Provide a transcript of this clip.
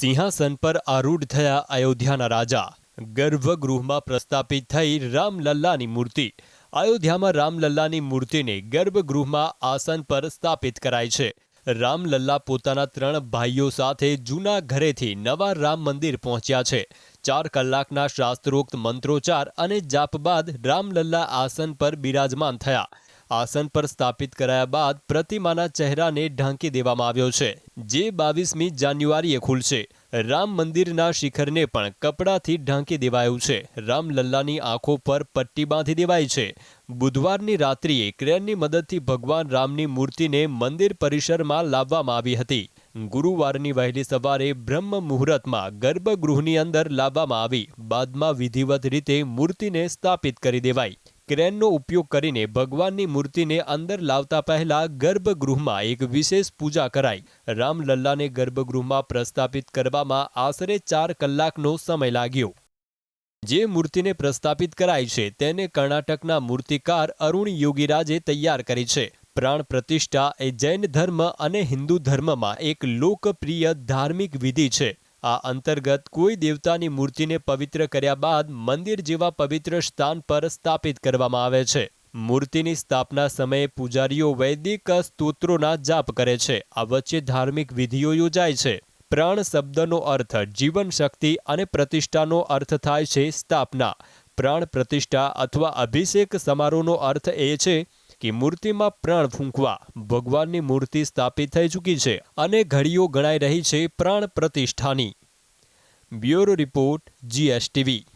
સિંહાસન પર આરૂઢ થયા અયોધ્યાના રાજા. ગર્ભગૃહમાં પ્રસ્થાપિત થઈ રામલલ્લાની મૂર્તિ. અયોધ્યામાં રામલલ્લાની મૂર્તિને ગર્ભગૃહમાં આસન પર સ્થાપિત કરાઈ છે. રામલલ્લા પોતાના ત્રણ ભાઈઓ સાથે જૂના ઘરેથી નવા રામ મંદિર પહોંચ્યા છે. ચાર કલાકના શાસ્ત્રોક્ત મંત્રોચ્ચાર અને જાપ બાદ રામલલ્લા આસન પર બિરાજમાન થયા. આસન પર સ્થાપિત કરાયા બાદ પ્રતિમાના ચહેરાને ઢાંકી દેવામાં આવ્યો છે, જે બાવીસમી જાન્યુઆરીએ ખુલશે. રામ મંદિરના શિખરને પણ કપડાથી ઢાંકી દેવાયું છે. રામલલ્લાની આંખો પર પટ્ટી બાંધી દેવાઈ છે. બુધવારની રાત્રિએ ક્રેનની મદદથી ભગવાન રામની મૂર્તિને મંદિર પરિસરમાં લાવવામાં આવી હતી. ગુરુવારની વહેલી સવારે બ્રહ્મ મુહૂર્તમાં ગર્ભગૃહની અંદર લાવવામાં આવી. બાદમાં વિધિવત રીતે મૂર્તિને સ્થાપિત કરી દેવાઈ. ક્રેનનો ઉપયોગ કરીને ભગવાનની મૂર્તિને અંદર લાવતા પહેલા ગર્ભગૃહમાં એક વિશેષ પૂજા કરાઈ. રામલલ્લાને ગર્ભગૃહમાં પ્રસ્થાપિત કરવામાં આશરે ચાર કલાકનો સમય લાગ્યો. જે મૂર્તિને પ્રસ્થાપિત કરાઈ છે તેને કર્ણાટકના મૂર્તિકાર અરુણ યોગીરાજે તૈયાર કરી છે. પ્રાણ પ્રતિષ્ઠા એ જૈન ધર્મ અને હિન્દુ ધર્મમાં એક લોકપ્રિય ધાર્મિક વિધિ છે. આ અંતર્ગત કોઈ દેવતાની મૂર્તિને પવિત્ર કર્યા બાદ મંદિર જેવા પવિત્ર સ્થાન પર સ્થાપિત કરવામાં આવે છે. મૂર્તિની સ્થાપના સમયે પૂજારીઓ વૈદિક સ્તોત્રોના જાપ કરે છે. આ વચ્ચે ધાર્મિક વિધિઓ યોજાય છે. પ્રાણ શબ્દનો અર્થ જીવન શક્તિ અને પ્રતિષ્ઠાનો અર્થ થાય છે સ્થાપના. પ્રાણ પ્રતિષ્ઠા અથવા અભિષેક સમારોહનો અર્થ એ છે કે મૂર્તિમાં પ્રાણ ફૂંકવા ભગવાનની મૂર્તિ સ્થાપિત થઈ ચૂકી છે અને ઘડીઓ ગણાઈ રહી છે પ્રાણ પ્રતિષ્ઠાની. Bureau report, GSTV.